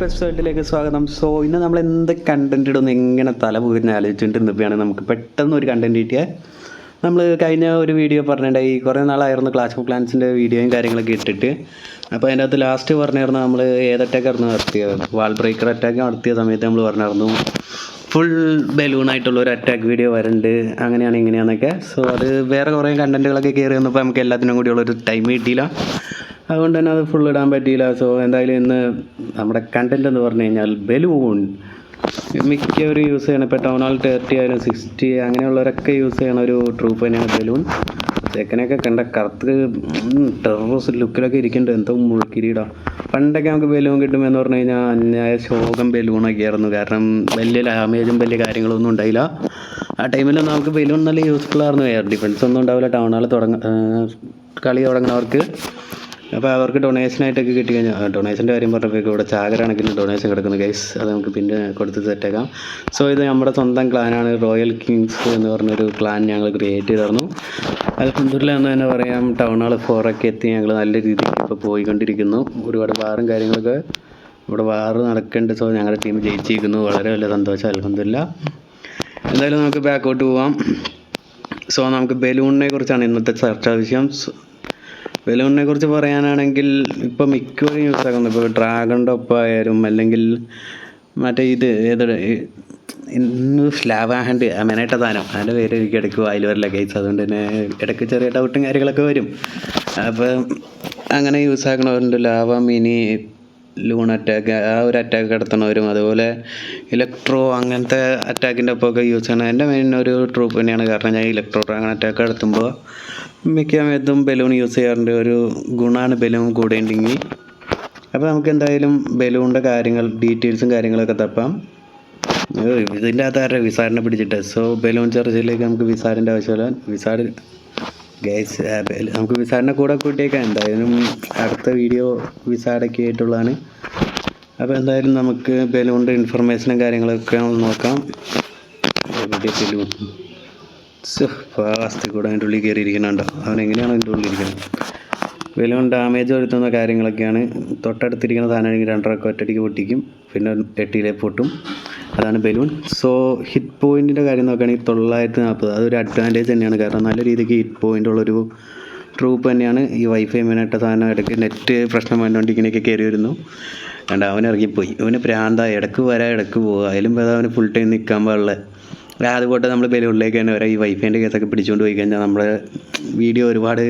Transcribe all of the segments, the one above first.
എപ്പിസോഡിലേക്ക് സ്വാഗതം. സോ ഇന്ന് നമ്മൾ എന്ത് കണ്ടന്റ് ഇടുന്നു? എങ്ങനെ തല പോയിരുന്ന ആലോചിച്ചിട്ട് നിൽക്കുകയാണ് നമുക്ക് പെട്ടെന്ന് ഒരു കണ്ടന്റ് കിട്ടിയാൽ നമ്മൾ കഴിഞ്ഞ ഒരു വീഡിയോ പറഞ്ഞിട്ടുണ്ടായി കുറേ നാളായിരുന്നു ക്ലാസ് ഓഫ് ക്ലാൻസിന്റെ വീഡിയോയും കാര്യങ്ങളൊക്കെ ഇട്ടിട്ട്. അപ്പോൾ അതിന്റെ അകത്ത് ലാസ്റ്റ് പറഞ്ഞിരുന്നു നമ്മൾ ഏത് അറ്റാക്കായിരുന്നു നടത്തിയത്? വാൾ ബ്രേക്കർ അറ്റാക്ക് നടത്തിയ സമയത്ത് നമ്മൾ പറഞ്ഞിരുന്നു ഫുൾ ബലൂണായിട്ടുള്ള ഒരു അറ്റാക്ക് വീഡിയോ വരുന്നുണ്ട് അങ്ങനെയാണ് ഇങ്ങനെയാണെന്നൊക്കെ സോ അത് വേറെ കുറേ കണ്ടന്റുകളൊക്കെ കയറി വന്നപ്പോൾ നമുക്ക് എല്ലാത്തിനും കൂടിയുള്ളൊരു ടൈം കിട്ടിയില്ല. അതുകൊണ്ട് തന്നെ അത് ഫുൾ ഇടാൻ പറ്റിയില്ല. സോ എന്തായാലും ഇന്ന് നമ്മുടെ കണ്ടന്റ് എന്ന് പറഞ്ഞു കഴിഞ്ഞാൽ ബലൂൺ. മിക്കവരും യൂസ് ചെയ്യണം ഇപ്പോൾ ടൗൺ ഹാൾ തേർട്ടി ആയാലും സിക്സ്റ്റി അങ്ങനെയുള്ളവരൊക്കെ യൂസ് ചെയ്യണ ഒരു ട്രൂപ്പ് തന്നെയാണ് ബലൂൺ. ചെക്കനൊക്കെ കണ്ട കറുത്ത് ടെററിസ്റ്റ് ലുക്കിലൊക്കെ ഇരിക്കുന്നുണ്ട്. എന്തോ മുഴുക്കിരിയിടാ പണ്ടൊക്കെ നമുക്ക് ബലൂൺ കിട്ടുമെന്ന് പറഞ്ഞു കഴിഞ്ഞാൽ അന്യായ ശോകം ബലൂണൊക്കെ ആയിരുന്നു കാരണം വലിയ ഡാമേജും വലിയ കാര്യങ്ങളൊന്നും ഉണ്ടായില്ല. ആ ടൈമിലൊന്നും നമുക്ക് ബലൂൺ നല്ല യൂസ്ഫുൾ ആയിരുന്നു. എയർ ഡിഫൻസ് ഒന്നും ഉണ്ടാവില്ല. ടൗൺ തുടങ്ങ കളി തുടങ്ങുന്നവർക്ക്. അപ്പോൾ അവർക്ക് ഡൊണേഷനായിട്ടൊക്കെ കിട്ടി കഴിഞ്ഞാൽ ഡൊണേഷന്റെ കാര്യം പറഞ്ഞപ്പോൾ ഇവിടെ ചാകരാണെങ്കിലും ഡൊണേഷൻ കിടക്കുന്നു ഗൈസ് അത് നമുക്ക് പിന്നെ കൊടുത്ത് സെറ്റാക്കാം സോ ഇത് നമ്മുടെ സ്വന്തം ക്ലാനാണ് റോയൽ കിങ്സ് എന്ന് പറഞ്ഞൊരു ക്ലാൻ ഞങ്ങൾ ക്രിയേറ്റ് ചെയ്തിരുന്നു അൽഹംദുലില്ലാ എന്ന് തന്നെ പറയാം ടൗൺ ഹാൾ ഫോറൊക്കെ എത്തി ഞങ്ങൾ നല്ല രീതിയിൽ ഇപ്പോൾ പോയിക്കൊണ്ടിരിക്കുന്നു. ഒരുപാട് വാറും കാര്യങ്ങളൊക്കെ ഇവിടെ വാറ് നടക്കേണ്ട. സോ ഞങ്ങളുടെ ടീം ജയിച്ചിരിക്കുന്നു. വളരെ വലിയ സന്തോഷം അൽഹംദുലില്ലാ. എന്തായാലും നമുക്ക് ബാക്കോട്ട് പോവാം. സോ നമുക്ക് ബലൂണിനെ കുറിച്ചാണ് ഇന്നത്തെ ചർച്ചാ വിഷയം. ബലൂണിനെ കുറിച്ച് പറയാനാണെങ്കിൽ ഇപ്പം മിക്കവരും യൂസ് ആക്കുന്നത് ഇപ്പോൾ ടോപ്പ് ഒപ്പമായാലും അല്ലെങ്കിൽ മറ്റേ ഇത് ഏത് ഇന്ന് സ്ലാബ് ഹാൻഡ് മെനേട്ട താനം. അതിന്റെ പേര് എനിക്ക് ഇടയ്ക്ക് വായിൽ വരില്ല കേസ് അതുകൊണ്ട് തന്നെ ഇടയ്ക്ക് ചെറിയ ഡൗട്ടും കാര്യങ്ങളൊക്കെ വരും. അപ്പം അങ്ങനെ യൂസ് ആക്കണവരുണ്ട് ലാവ മിനി ലൂൺ അറ്റാക്ക് ആ ഒരു അറ്റാക്ക് കിടത്തണവരും അതുപോലെ ഇലക്ട്രോ അങ്ങനത്തെ അറ്റാക്കിന്റെ ഒപ്പമൊക്കെ യൂസ് ചെയ്യണം എന്റെ മെയിൻ ഒരു ട്രൂപ്പ് തന്നെയാണ്. കാരണം ഞാൻ ഇലക്ട്രോ അങ്ങനെ അറ്റാക്ക് കിടത്തുമ്പോൾ മിക്ക സമയത്തും ബലൂൺ യൂസ് ചെയ്യാറുണ്ട്. ഒരു ഗുണമാണ് ബലൂൺ കൂടെ ഉണ്ടെങ്കിൽ. അപ്പോൾ നമുക്ക് എന്തായാലും ബലൂണിന്റെ കാര്യങ്ങൾ ഡീറ്റെയിൽസും കാര്യങ്ങളൊക്കെ തപ്പാം. ഇതിന്റെ അകത്ത് ആരുടെ വിസാറിനെ പിടിച്ചിട്ട്? സോ ബലൂൺ ചർച്ചയിലേക്ക് നമുക്ക് വിസാറിന്റെ ആവശ്യമില്ല. വിസാർ ഗൈസ് നമുക്ക് വിസാറിനെ കൂടെ കൂട്ടിയേക്കാം എന്തായാലും അടുത്ത വീഡിയോ വിസാറൊക്കെ ആയിട്ടുള്ളതാണ്. അപ്പോൾ എന്തായാലും നമുക്ക് ബലൂണിന്റെ ഇൻഫർമേഷനും കാര്യങ്ങളൊക്കെ ഒന്ന് നോക്കാം. എവിടെ ബലൂൺ ഫാസ്റ്റ് കൂടെ അതിന്റെ ഉള്ളിൽ കയറിയിരിക്കുന്നുണ്ടോ? അവൻ എങ്ങനെയാണ് അതിന്റെ ഉള്ളിൽ ഇരിക്കുന്നത്? ബലൂൺ ഡാമേജ് വരുത്തുന്ന കാര്യങ്ങളൊക്കെയാണ്. തൊട്ടടുത്തിരിക്കുന്ന സാധനമാണെങ്കിൽ രണ്ടരക്ക് ഒറ്റടിക്ക് പൊട്ടിക്കും. പിന്നെ എട്ടിയിലെ പൊട്ടും. അതാണ് ബലൂൺ. സോ ഹിറ്റ് പോയിന്റിന്റെ കാര്യം നോക്കുകയാണെങ്കിൽ തൊള്ളായിരത്തി നാൽപ്പത് അതൊരു അഡ്വാന്റേജ് തന്നെയാണ്. കാരണം നല്ല രീതിക്ക് ഹിറ്റ് പോയിന്റ് ഉള്ളൊരു ട്രൂപ്പ് തന്നെയാണ്. ഈ വൈഫൈ മെയിനായിട്ട് സാധനം ഇടയ്ക്ക് നെറ്റ് പ്രശ്നം വന്നുകൊണ്ട് ഇങ്ങനെയൊക്കെ കയറി വരുന്നു. കണ്ട അവൻ ഇറങ്ങിപ്പോയി. അവന് പ്രാന്ത. ഇടയ്ക്ക് വരാ ഇടയ്ക്ക് പോകുക അതിലും ഭേദം അവന് ഫുൾ ടൈം നിൽക്കാൻ പാടില്ല. അതുപോലെ നമ്മൾ ബലൂണിലേക്ക് തന്നെ വരാം. ഈ വൈഫൈന്റെ കേസൊക്കെ പിടിച്ചുകൊണ്ട് പോയി കഴിഞ്ഞാൽ നമ്മുടെ വീഡിയോ ഒരുപാട്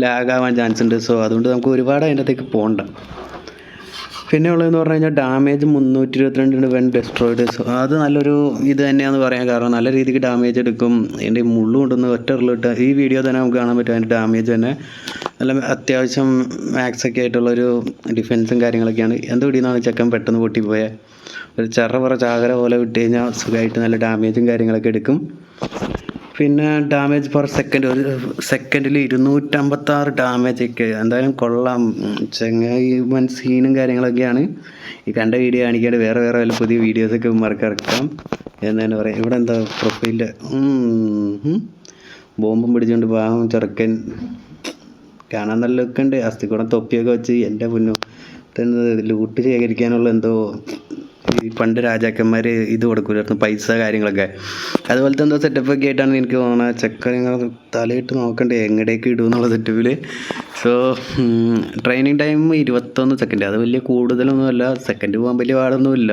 ലാഗാവാൻ ചാൻസ് ഉണ്ട്. സോ അതുകൊണ്ട് നമുക്ക് ഒരുപാട് അതിന്റെ അകത്തേക്ക് പോകണ്ട പിന്നെ ഉള്ളതെന്ന് പറഞ്ഞു കഴിഞ്ഞാൽ ഡാമേജ് മുന്നൂറ്റി ഇരുപത്തിരണ്ടിന് വെൻ ഡെസ്ട്രോയിഡ് സോ അത് നല്ലൊരു ഇത് തന്നെയാണെന്ന് പറയാൻ കാരണം നല്ല രീതിക്ക് ഡാമേജ് എടുക്കും. അതിന്റെ മുള്ളു കൊണ്ടൊന്ന് ഒറ്റ ഉരുളിട്ട് ഈ വീഡിയോ തന്നെ നമുക്ക് കാണാൻ പറ്റും അതിന്റെ ഡാമേജ് തന്നെ. നല്ല അത്യാവശ്യം മാക്സ് ഒക്കെ ആയിട്ടുള്ളൊരു ഡിഫൻസും കാര്യങ്ങളൊക്കെയാണ്. എന്ത് പിടിയെന്നാണ് ചെക്കൻ പെട്ടെന്ന് പൊട്ടിപ്പോയത് ഒരു ചെറ പറ ചാകര പോലെ വിട്ട് കഴിഞ്ഞാൽ സുഖമായിട്ട് നല്ല ഡാമേജും കാര്യങ്ങളൊക്കെ എടുക്കും. പിന്നെ ഡാമേജ് പെർ സെക്കൻഡ് ഒരു സെക്കൻഡിൽ ഇരുന്നൂറ്റമ്പത്താറ് ഡാമേജ് ഒക്കെ. എന്തായാലും കൊള്ളാം. ചെങ്ങായി വൻ സീനും കാര്യങ്ങളൊക്കെയാണ്. ഈ കണ്ട വീഡിയോ കാണിക്കാണ്ട് വേറെ വേറെ വല്ല പുതിയ വീഡിയോസൊക്കെ മറക്കി ഇറക്കാം തന്നെ പറയാം ഇവിടെ എന്താ പ്രൊഫൈലിൽ ബോംബും പിടിച്ചുകൊണ്ട് പാവം ചെറുക്കൻ. കാണാൻ നല്ല ഒക്കെ ഉണ്ട്. അസ്ഥിക്കൂടം തൊപ്പിയൊക്കെ വെച്ച് എന്റെ മുന്നോ ലൂട്ട് ശേഖരിക്കാനുള്ള എന്തോ ഈ പണ്ട് രാജാക്കന്മാർ ഇത് കൊടുക്കൂലായിരുന്നു പൈസ കാര്യങ്ങളൊക്കെ. അതുപോലത്തെ എന്തോ സെറ്റപ്പൊക്കെ ആയിട്ടാണ് എനിക്ക് തോന്നുന്നത് ചെക്കനങ്ങൾ തലയിട്ട് നോക്കണ്ടേ എങ്ങടേക്ക് ഇടും എന്നുള്ള സെറ്റപ്പിൽ സോ ട്രെയിനിങ് ടൈം ഇരുപത്തൊന്ന് സെക്കൻഡ് അത് വലിയ കൂടുതലൊന്നുമല്ല സെക്കൻഡ് പോകാൻ വലിയ പാടൊന്നുമില്ല.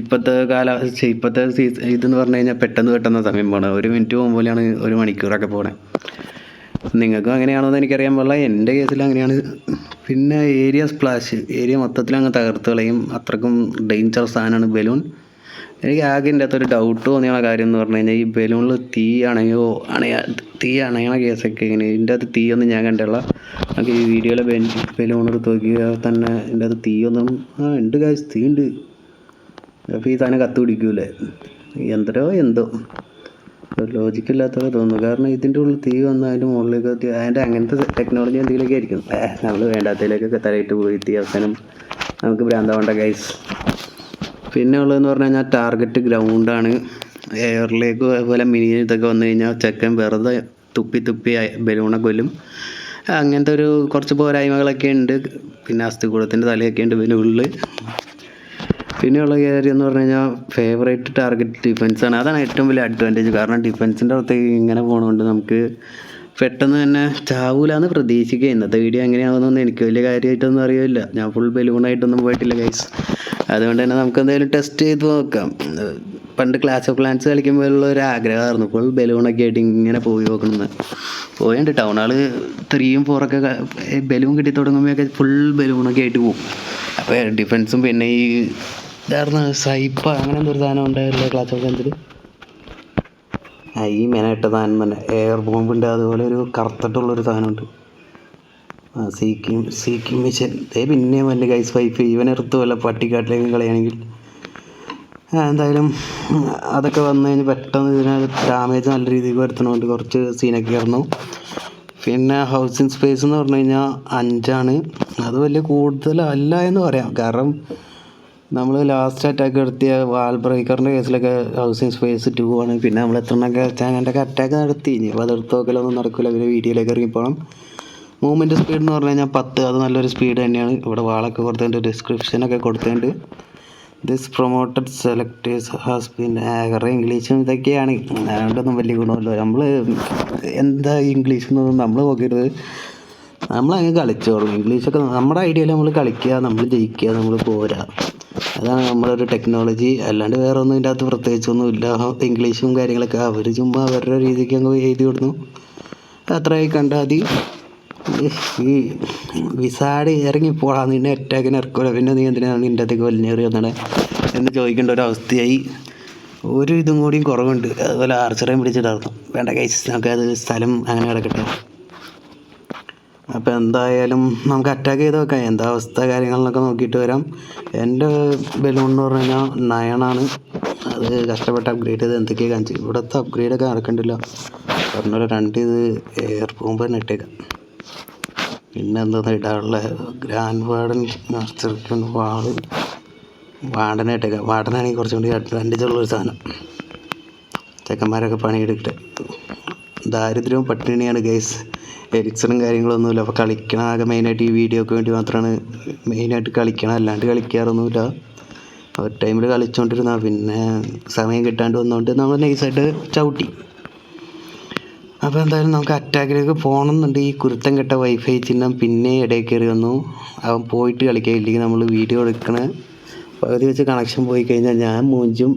ഇപ്പോഴത്തെ കാലാവസ്ഥ ഇപ്പോഴത്തെ സീസൺ ഇതെന്ന് പറഞ്ഞു കഴിഞ്ഞാൽ പെട്ടെന്ന് പെട്ടെന്ന് സമയം പോകണം ഒരു മിനിറ്റ് പോകുമ്പോഴാണ് ഒരു മണിക്കൂറൊക്കെ പോണേ. നിങ്ങൾക്കും അങ്ങനെയാണോ എന്ന് എനിക്കറിയാൻ പാടില്ല. എന്റെ കേസിൽ അങ്ങനെയാണ്. പിന്നെ ഏരിയ സ്പ്ലാഷ് ഏരിയ മൊത്തത്തിൽ അങ്ങ് തകർത്ത് കളയും. അത്രക്കും ഡേഞ്ചർ സാധനമാണ് ബലൂൺ. എനിക്ക് ആകെ എന്റെ അകത്തൊരു ഡൗട്ട് തോന്നിയുള്ള കാര്യം എന്ന് പറഞ്ഞു കഴിഞ്ഞാൽ ഈ ബലൂണിൽ തീ അണയോ അണയാ തീ അണയണ കേസൊക്കെ ഇങ്ങനെ. ഇതിന്റെ അകത്ത് തീയൊന്നും ഞാൻ കണ്ടുള്ള നമുക്ക് ഈ വീഡിയോയിലെ ബലൂൺ എടുത്ത് നോക്കിയാൽ തന്നെ ഇതിന്റെ അകത്ത് തീയൊന്നും ആ ഉണ്ട് കാശ് തീ ഉണ്ട്. അപ്പോൾ ഈ സാധനം കത്ത് പിടിക്കൂലേ എന്തരോ എന്തോ. ലോജിക്കില്ലാത്തൊക്കെ തോന്നുന്നു. കാരണം ഇതിന്റെ ഉള്ളിൽ തീ വന്ന് അതിന്റെ മുകളിലേക്ക് അതിന്റെ അങ്ങനത്തെ ടെക്നോളജി എന്തെങ്കിലുമൊക്കെ ആയിരിക്കും. നമ്മൾ വേണ്ടാത്തതിലേക്കൊക്കെ തലയിട്ട് പോയി തീ അവസാനം നമുക്ക് ഭ്രാന്താവേണ്ട ഗൈസ് പിന്നെ ഉള്ളതെന്ന് പറഞ്ഞു കഴിഞ്ഞാൽ ടാർഗറ്റ് ഗ്രൗണ്ടാണ് എയറിലേക്ക് അതുപോലെ മിനി ഇതൊക്കെ വന്നു കഴിഞ്ഞാൽ ചെക്കൻ വെറുതെ തുപ്പി തുപ്പി ബലൂണ കൊല്ലും. അങ്ങനത്തെ ഒരു കുറച്ച് പോരായ്മകളൊക്കെ ഉണ്ട്. പിന്നെ അസ്ഥികൂടത്തിന്റെ തലയൊക്കെ ഉണ്ട് പിന്നെ ഉള്ളിൽ പിന്നെയുള്ള കാര്യം എന്ന് പറഞ്ഞു കഴിഞ്ഞാൽ ഫേവറേറ്റ് ടാർഗറ്റ് ഡിഫൻസാണ് അതാണ് ഏറ്റവും വലിയ അഡ്വാന്റേജ് കാരണം ഡിഫൻസിന്റെ അകത്തേക്ക് ഇങ്ങനെ പോകണതുകൊണ്ട് നമുക്ക് പെട്ടെന്ന് തന്നെ ചാവൂലാന്ന് പ്രതീക്ഷിക്കുക. ഇന്നത്തെ വീഡിയോ എങ്ങനെയാവുന്നൊന്നും എനിക്ക് വലിയ കാര്യമായിട്ടൊന്നും അറിയില്ല. ഞാൻ ഫുൾ ബലൂണായിട്ടൊന്നും പോയിട്ടില്ല ഗൈസ് അതുകൊണ്ട് തന്നെ നമുക്ക് എന്തായാലും ടെസ്റ്റ് ചെയ്ത് നോക്കാം. പണ്ട് ക്ലാസ് ഓഫ് ക്ലാൻസ് കളിക്കുമ്പോഴുള്ള ഒരു ആഗ്രഹമായിരുന്നു. ഫുൾ ബലൂണൊക്കെ ആയിട്ട് ഇങ്ങനെ പോയി നോക്കണമെന്ന് പോയുണ്ട്. ടൗൺ ത്രീയും ഫോറൊക്കെ ബലൂൺ കിട്ടി തുടങ്ങുമ്പോഴൊക്കെ ഫുൾ ബലൂണൊക്കെ ആയിട്ട് പോകും അപ്പോൾ ഡിഫൻസും പിന്നെ ഈ ഇതായിരുന്നു സൈപ്പ അങ്ങനെ എന്തൊരു സാധനം ഉണ്ടായിരുന്നില്ല ക്ലാസ് ഓഫ് ആ ഈ ഇട്ട സാധനം തന്നെ. എയർ ബോംബുണ്ട് അതുപോലെ ഒരു കറുത്തിട്ടുള്ളൊരു സാധനമുണ്ട് ആ സീക്കിം സീക്കിം മിഷൻ ദേ പിന്നെയും വലിയ ഗൈസ് വൈഫ് ഇവൻ എടുത്തു വല്ല പട്ടിക്കാട്ടിലേക്ക് കളയാണെങ്കിൽ. എന്തായാലും അതൊക്കെ വന്നു കഴിഞ്ഞ് പെട്ടെന്ന് ഇതിന് ഡാമേജ് നല്ല രീതിക്ക് വരുത്തണോണ്ട് കുറച്ച് സീനൊക്കെ ആയിരുന്നു പിന്നെ ഹൗസിങ് സ്പേസ് എന്ന് പറഞ്ഞു കഴിഞ്ഞാൽ അഞ്ചാണ്. അത് വലിയ കൂടുതലല്ല എന്ന് പറയാം. കാരണം നമ്മൾ ലാസ്റ്റ് അറ്റാക്ക് നടത്തിയ വാൾ ബ്രേക്കറിന്റെ കേസിലൊക്കെ ഹൗസിങ് സ്പേസ് ടു ആണ്. പിന്നെ നമ്മൾ എത്ര എണ്ണൊക്കെ ചാങ്ങന്റെ അറ്റാക്ക് നടത്തി. ഇനി അപ്പോൾ അത് എടുത്ത് നോക്കലൊന്നും നടക്കില്ല പിന്നെ വീഡിയോയിലേക്ക് ഇറങ്ങിപ്പോകണം മൂവ്മെന്റ് സ്പീഡ് എന്ന് പറഞ്ഞു കഴിഞ്ഞാൽ പത്ത്. അത് നല്ലൊരു സ്പീഡ് തന്നെയാണ്. ഇവിടെ വാളൊക്കെ കൊടുത്തതിന്റെ ഡിസ്ക്രിപ്ഷനൊക്കെ കൊടുത്തതിന്റെ this promoted selectors has been ഏറെ ഇംഗ്ലീഷും ഇതൊക്കെയാണ്. അതുകൊണ്ടൊന്നും വലിയ ഗുണമല്ലോ നമ്മൾ എന്താ ഇംഗ്ലീഷ് എന്നൊന്നും നമ്മൾ നോക്കരുത്. നമ്മളങ്ങ് കളിച്ചോളും. ഇംഗ്ലീഷൊക്കെ നമ്മുടെ ഐഡിയയിൽ നമ്മൾ കളിക്കുക നമ്മൾ ജയിക്കുക നമ്മൾ പോരാ. അതാണ് നമ്മളൊരു ടെക്നോളജി അല്ലാണ്ട് വേറെ ഒന്നും ഇതിന്റെ അകത്ത് പ്രത്യേകിച്ചൊന്നും ഇല്ല ഇംഗ്ലീഷും കാര്യങ്ങളൊക്കെ അവർ ചുമ്മാ അവരുടെ രീതിക്ക് അങ്ങ് എഴുതി വിടുന്നു അത്രയായി കണ്ടാൽ മതി. ഈ വിസാഡ് ഇറങ്ങി പോടാ നിന്നെ അറ്റാക്കിന് ഇറക്കൂല പിന്നെ നീ എന്തിനാണ് നിന്റെ അകത്തേക്ക് വലിഞ്ഞേറി വന്നണേ എന്ന് ചോദിക്കേണ്ട ഒരു അവസ്ഥയായി. ഒരു ഇതും കൂടിയും കുറവുണ്ട്. അതുപോലെ ആർച്ചറേയും പിടിച്ചിട്ടായിരുന്നു. വേണ്ട കൈസ് അത് സ്ഥലം അങ്ങനെ കിടക്കട്ടെ. അപ്പോൾ എന്തായാലും നമുക്ക് അറ്റാക്ക് ചെയ്ത് നോക്കാം. എന്താ അവസ്ഥ കാര്യങ്ങളെന്നൊക്കെ നോക്കിയിട്ട് വരാം. എന്റെ ബലൂൺ എന്ന് പറഞ്ഞു കഴിഞ്ഞാൽ നയനാണ്. അത് കഷ്ടപ്പെട്ട് അപ്ഗ്രേഡ് ചെയ്ത് എന്തൊക്കെയാണ് കാണിച്ചു. ഇവിടുത്തെ അപ്ഗ്രേഡൊക്കെ നടക്കണ്ടില്ല. പറഞ്ഞ രണ്ട് ഇത് എയർ പോകുമ്പോൾ തന്നെ ഇട്ടേക്കാം. പിന്നെ എന്താ ഇടാനുള്ള ഗ്രാൻഡ് വാർഡൻ മാസ്റ്റർ വാൾ വാർഡനെ ഇട്ടേക്കാം. വാർഡനാണെങ്കിൽ കുറച്ചും കൂടി അഡ്വാന്റേജ് ഉള്ളൊരു സാധനം. ചെക്കന്മാരൊക്കെ പണിയെടുക്കട്ടെ. ദാരിദ്ര്യവും പട്ടിണിയാണ് ഗൈസ് എരിക്സണും കാര്യങ്ങളൊന്നുമില്ല. അപ്പോൾ കളിക്കണ ആകെ മെയിനായിട്ട് ഈ വീഡിയോക്ക് വേണ്ടി മാത്രമാണ് മെയിനായിട്ട് കളിക്കണം അല്ലാണ്ട് കളിക്കാറൊന്നുമില്ല. ഒരു ടൈമിൽ കളിച്ചുകൊണ്ടിരുന്ന പിന്നെ സമയം കിട്ടാണ്ട് വന്നുകൊണ്ട് നമ്മൾ നൈസായിട്ട് ചവിട്ടി. അപ്പോൾ എന്തായാലും നമുക്ക് അറ്റാക്കിലേക്ക് പോകണമെന്നുണ്ട് ഈ കുരുത്തം കെട്ട വൈഫൈ ചിഹ്നം പിന്നെ ഇടയിൽ കയറി വന്നു. അവൻ പോയിട്ട് കളിക്കുക ഇല്ലെങ്കിൽ നമ്മൾ വീഡിയോ എടുക്കണ. പകുതി വെച്ച് കണക്ഷൻ പോയി കഴിഞ്ഞാൽ ഞാൻ മൂഞ്ചും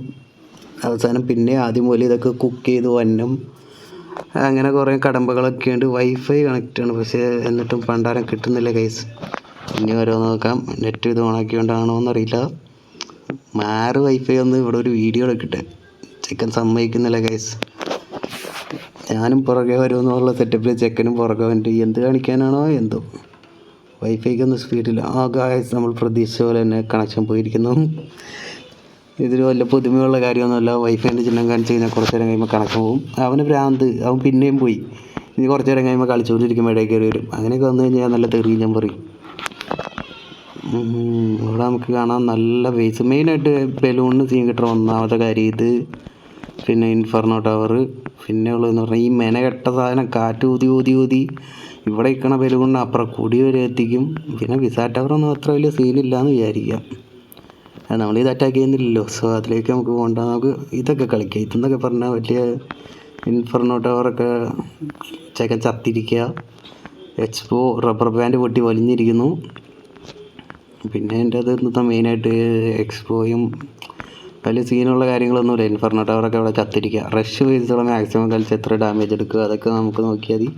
അവസാനം പിന്നെ ആദ്യം പോലെ ഇതൊക്കെ കുക്ക് ചെയ്തു വന്നം. അങ്ങനെ കുറേ കടമ്പകളൊക്കെ ഉണ്ട്. വൈഫൈ കണക്റ്റാണ് പക്ഷേ എന്നിട്ടും പണ്ടാരം കിട്ടുന്നില്ല കേസ് ഇനി ഓരോ നോക്കാം. നെറ്റ് ഇത് ഓണാക്കിയോണ്ടാണോ എന്നറിയില്ല. മാറ് വൈഫൈ ഒന്ന് ഇവിടെ ഒരു വീഡിയോ എടുക്കട്ടെ ചെക്കൻ സമ്മതിക്കുന്നില്ല കേസ് ഞാനും പുറകെ വരുമെന്നുള്ള സെറ്റപ്പിൽ ചെക്കനും പുറകെ വന്നിട്ട് എന്ത് കാണിക്കാനാണോ എന്തോ. വൈഫൈക്കൊന്നും സ്പീഡില്ല ആ ഗായസ് നമ്മൾ പ്രതീക്ഷിച്ച പോലെ തന്നെ കണക്ഷൻ പോയിരിക്കുന്നു. ഇതിൽ വല്ല പുതുമയുള്ള കാര്യമൊന്നുമല്ല. വൈഫൈന്റെ ചിഹ്നം കാണിച്ച് കഴിഞ്ഞാൽ കുറച്ച് നേരം കഴിയുമ്പോൾ കണക്ഷൻ പോകും അവന് ഭ്രാന്ത് അവൻ പിന്നെയും പോയി. ഇനി കുറച്ച് നേരം കഴിയുമ്പോൾ കളിച്ചുകൊണ്ടിരിക്കുമ്പോൾ ഇടയിൽ കയറി വരും. അങ്ങനെയൊക്കെ വന്നു കഴിഞ്ഞാൽ നല്ല തെറി ഞാൻ പറയും. ഇവിടെ നമുക്ക് കാണാം നല്ല ബേസ് മെയിനായിട്ട് ബലൂണിന് സീൻ കിട്ടണം ഒന്നാമത്തെ കാര്യം ഇത്. പിന്നെ ഇൻഫർണോ ടവർ പിന്നെ ഉള്ളതെന്ന് പറഞ്ഞാൽ ഈ മെനകെട്ട സാധനം കാറ്റ് ഊതി ഊതി ഊതി. ഇവിടെ ഇരിക്കണ ബലൂണിന് അപ്പുറം കൂടി വരെ എത്തിക്കും. പിന്നെ വിസാ ടവറൊന്നും അത്ര വലിയ സീനില്ല എന്ന് വിചാരിക്കാം. നമ്മളിത് അറ്റാക്ക് ചെയ്യുന്നില്ലല്ലോ സോ അതിലേക്ക് നമുക്ക് പോകണ്ട നമുക്ക് ഇതൊക്കെ കളിക്കാം. ഇതെന്നൊക്കെ പറഞ്ഞാൽ വലിയ ഇൻഫർണോ ടവറൊക്കെ ചെക്കൻ ചത്തിരിക്കുക എക്സ്പോ റബ്ബർ ബാൻഡ് പൊട്ടി വലിഞ്ഞിരിക്കുന്നു. പിന്നെ എന്റെ അത് ഇന്നത്തെ മെയിനായിട്ട് എക്സ്പോയും വലിയ സീനുള്ള കാര്യങ്ങളൊന്നുമില്ല ഇൻഫർണോ ടവറൊക്കെ അവിടെ ചത്തിരിക്കുക റഷ് ബേസിലുള്ള മാക്സിമം കളിച്ച് എത്ര ഡാമേജ് എടുക്കുക? അതൊക്കെ നമുക്ക് നോക്കിയാൽ മതി.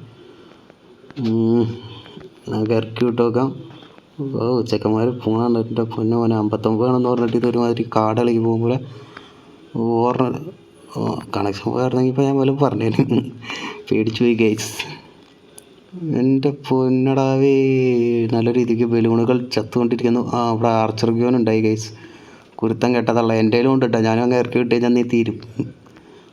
നമുക്ക് ഇറക്കി വിട്ട് ഓ ചെക്കന്മാർ പോകണം എന്റെ പൊന്നു മോനെ അമ്പത്തൊമ്പതാണെന്ന് പറഞ്ഞിട്ട് ഇത് ഒരുമാതിരി കാട് ഇളകി പോകുമ്പോൾ ഓർമ്മ കണക്ഷൻ പോയായിരുന്നെങ്കിൽ ഇപ്പോൾ ഞാൻ പോലും പറഞ്ഞേനെ. പേടിച്ചു പോയി ഗൈസ് എന്റെ പൊന്നടാവേ. നല്ല രീതിക്ക് ബലൂണുകൾ ചത്തുകൊണ്ടിരിക്കുന്നു. ആ അവിടെ ആർച്ചർ ഗ്യോൻ ഉണ്ടായി ഗൈസ് കുരുത്തം കെട്ടതല്ല. എന്റെ കയ്യിലും ഉണ്ട് കേട്ടോ ഞാനും അങ്ങ് ഇറക്കി വിട്ട് കഴിഞ്ഞാൽ നീ തീരും.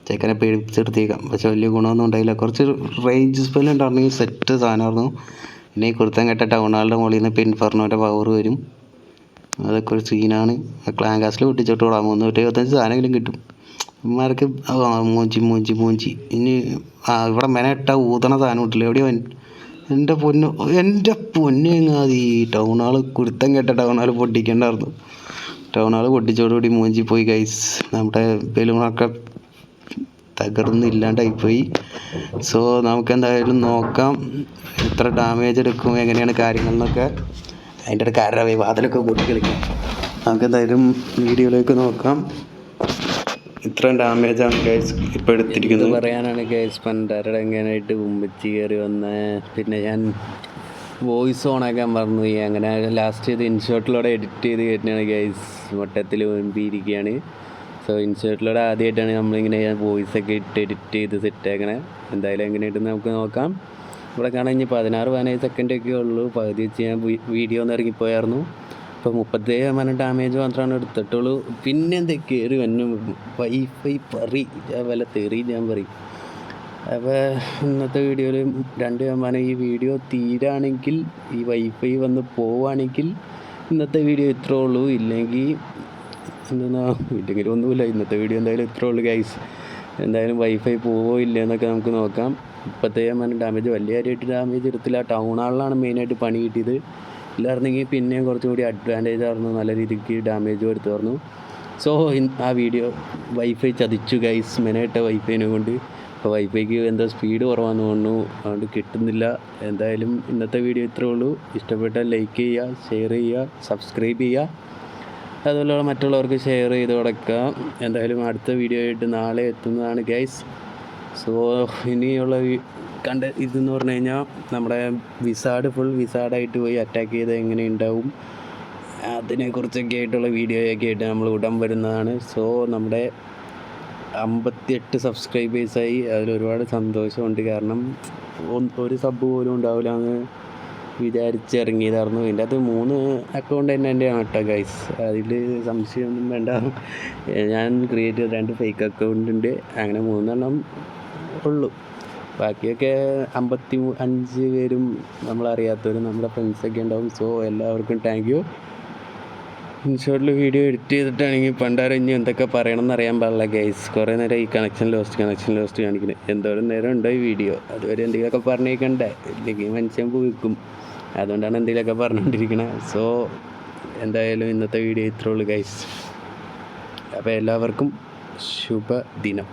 ചെക്കനെ പേടിച്ചെടുത്തേക്കാം പക്ഷെ വലിയ ഗുണമൊന്നും ഉണ്ടായില്ല. കുറച്ച് റേഞ്ച് സ്പെല്ലുണ്ടായിരുന്നെങ്കിൽ സെറ്റ് സാധനമായിരുന്നു. പിന്നെ ഈ കുരുത്തം കെട്ട ടൗണുകളുടെ മുകളിൽ നിന്ന് പിൻഫർണോന്റെ പവർ വരും. അതൊക്കെ ഒരു സീനാണ് ക്ലാൻ കാസിൽ പൊട്ടിച്ചിട്ട് വിടാം തൊട്ട് ഇരുപത്തഞ്ച് സാധനമെങ്കിലും കിട്ടും. അമ്മമാർക്ക് മൂഞ്ചി മൂഞ്ചി മൂഞ്ചി. ഇനി ആ ഇവിടെ മെനട്ട ഊതണ സാധനം കിട്ടില്ല എവിടെയോ എന്റെ പൊന്നു എന്റെ പൊന്നു എങ്ങാതി. ടൗണാൾ കുരുത്തം കെട്ട ടൗണാൾ പൊട്ടിക്കണ്ടായിരുന്നു. ടൗൺ ഹാൾ പൊട്ടിച്ചോടുകൂടി മൂഞ്ചി പോയി ഗൈസ് നമ്മുടെ ബലൂണൊക്കെ തകർന്ന് ഇല്ലാണ്ടായിപ്പോയി സോ നമുക്ക് എന്തായാലും നോക്കാം. എത്ര ഡാമേജ് എടുക്കും എങ്ങനെയാണ് കാര്യങ്ങൾ എന്നൊക്കെ അതിന്റെ ഒരു ആരുടെ വാതിലൊക്കെ പൊട്ടി കളിക്കാം. നമുക്ക് എന്തായാലും വീഡിയോയിലേക്ക് നോക്കാം. ഇത്രയും ഡാമേജാണ് ഗൈസ് ഇപ്പോൾ എടുത്തിരിക്കുന്നത്. പറയാനാണ് ഗൈസ് പണ്ടാരുടെ എങ്ങനെയായിട്ട് ഉമ്മച്ചി കയറി വന്ന് പിന്നെ ഞാൻ വോയിസ് ഓണാക്കാൻ പോയി. അങ്ങനെ ലാസ്റ്റ് ഇത് ഇൻഷോട്ടിലൂടെ എഡിറ്റ് ചെയ്ത് കയറ്റുന്നതാണ് ഗൈസ് മൊട്ടത്തിൽ വേമ്പിയിരിക്കുകയാണ് സോ ഇൻസ്റ്റിറ്റ്യൂട്ടിലൂടെ ആദ്യമായിട്ടാണ് നമ്മളിങ്ങനെ വോയിസ് ഒക്കെ ഇട്ട് എഡിറ്റ് ചെയ്ത് സെറ്റ് ആക്കണേ. എന്തായാലും എങ്ങനെയായിട്ടെന്ന് നമുക്ക് നോക്കാം. ഇവിടെ കാണാൻ ഇനി പതിനാറ് പതിനേഴ് സെക്കൻഡൊക്കെ ഉള്ളൂ. പകുതി വെച്ച് ഞാൻ വീഡിയോ ഒന്ന് ഇറങ്ങിപ്പോയായിരുന്നു. ഇപ്പോൾ മുപ്പത്തേഴ് ശതമാനം ഡാമേജ് മാത്രമാണ് എടുത്തിട്ടുള്ളൂ. പിന്നെ എന്താ കയറി വന്നു. വൈഫൈ പറി. വല്ല തെറി ഞാൻ പറയും. അപ്പോൾ ഇന്നത്തെ വീഡിയോയിൽ രണ്ട് ശതമാനം ഈ വീഡിയോ തീരാണെങ്കിൽ ഈ വൈഫൈ വന്ന് പോവുകയാണെങ്കിൽ ഇന്നത്തെ വീഡിയോ ഇത്രേ ഉള്ളൂ. ഇല്ലെങ്കിൽ എന്താ ഇല്ലെങ്കിലും ഒന്നുമില്ല. ഇന്നത്തെ വീഡിയോ എന്തായാലും ഇത്രേ ഉള്ളൂ ഗൈസ് എന്തായാലും വൈഫൈ പോവോ ഇല്ല എന്നൊക്കെ നമുക്ക് നോക്കാം. ഇപ്പോഴത്തെ ശതമാനം ഡാമേജ് വലിയ കാര്യമായിട്ട് ഡാമേജ് എടുത്തില്ല. ടൗൺ ഹാളിലാണ് മെയിനായിട്ട് പണി കിട്ടിയത്. ഇല്ലായിരുന്നെങ്കിൽ പിന്നെയും കുറച്ചും കൂടി അഡ്വാന്റേജ് ആയിരുന്നു. നല്ല രീതിക്ക് ഡാമേജ് പറഞ്ഞു സോ ആ വീഡിയോ വൈഫൈ ചതിച്ചു ഗൈസ് മെനായിട്ട് വൈഫൈനെ കൊണ്ട്. അപ്പോൾ വൈഫൈക്ക് എന്താ സ്പീഡ് കുറവാന്ന് തോന്നുന്നു. അതുകൊണ്ട് കിട്ടുന്നില്ല. എന്തായാലും ഇന്നത്തെ വീഡിയോ ഇത്രേ ഉള്ളൂ. ഇഷ്ടപ്പെട്ടാൽ ലൈക്ക് ചെയ്യുക ഷെയർ ചെയ്യുക സബ്സ്ക്രൈബ് ചെയ്യുക. അതുപോലെ മറ്റുള്ളവർക്ക് ഷെയർ ചെയ്ത് കൊടുക്കുക എന്തായാലും അടുത്ത വീഡിയോ ആയിട്ട് നാളെ എത്തുന്നതാണ് ഗൈസ് സോ ഇനിയുള്ള കണ്ട ഇതെന്ന് പറഞ്ഞു കഴിഞ്ഞാൽ നമ്മുടെ വിസാഡ് ഫുൾ വിസാഡായിട്ട് പോയി അറ്റാക്ക് ചെയ്ത് എങ്ങനെ ഉണ്ടാവും അതിനെക്കുറിച്ചൊക്കെ ആയിട്ടുള്ള വീഡിയോ ഒക്കെ ആയിട്ട് നമ്മൾ ഉടൻ വരുന്നതാണ്. സോ നമ്മുടെ അമ്പത്തിയെട്ട് സബ്സ്ക്രൈബേഴ്സായി അതിൽ ഒരുപാട് സന്തോഷമുണ്ട്. കാരണം ഒരു സബ് പോലും ഉണ്ടാവില്ല എന്ന് വിചാരിച്ചിറങ്ങിയതായിരുന്നു. എന്റെ അത് മൂന്ന് അക്കൗണ്ട് തന്നെ എന്റെ ആണ് കേട്ടോ ഗൈസ് അതിൽ സംശയമൊന്നും വേണ്ട. ഞാൻ ക്രിയേറ്റ് ചെയ്ത രണ്ട് ഫേക്ക് അക്കൗണ്ട് ഉണ്ട്. അങ്ങനെ മൂന്നെണ്ണം ഉള്ളൂ. ബാക്കിയൊക്കെ അമ്പത്തി അഞ്ച് പേരും നമ്മളറിയാത്തവരും നമ്മുടെ ഫ്രണ്ട്സൊക്കെ ഉണ്ടാവും. സോ എല്ലാവർക്കും താങ്ക് യു ഇൻഷോട്ടിൽ വീഡിയോ എഡിറ്റ് ചെയ്തിട്ടാണെങ്കിൽ പണ്ടാരം ഇനി എന്തൊക്കെ പറയണമെന്ന് അറിയാൻ പാടില്ല ഗൈസ് കുറേ നേരം ഈ കണക്ഷൻ ലോസ്റ്റ് കണക്ഷൻ ലോസ്റ്റ് കാണിക്കുന്നത് എന്തോരം നേരം ഉണ്ടോ ഈ വീഡിയോ അതുവരെ എന്തെങ്കിലുമൊക്കെ പറഞ്ഞേക്കണ്ടേ? ഇല്ലെങ്കിൽ മനുഷ്യൻ പോയിക്കും അതുകൊണ്ടാണ് എന്തെങ്കിലുമൊക്കെ പറഞ്ഞുകൊണ്ടിരിക്കുന്നത് സോ എന്തായാലും ഇന്നത്തെ വീഡിയോ ഇത്രേ ഉള്ളൂ ഗൈസ് അപ്പോൾ എല്ലാവർക്കും ശുഭദിനം.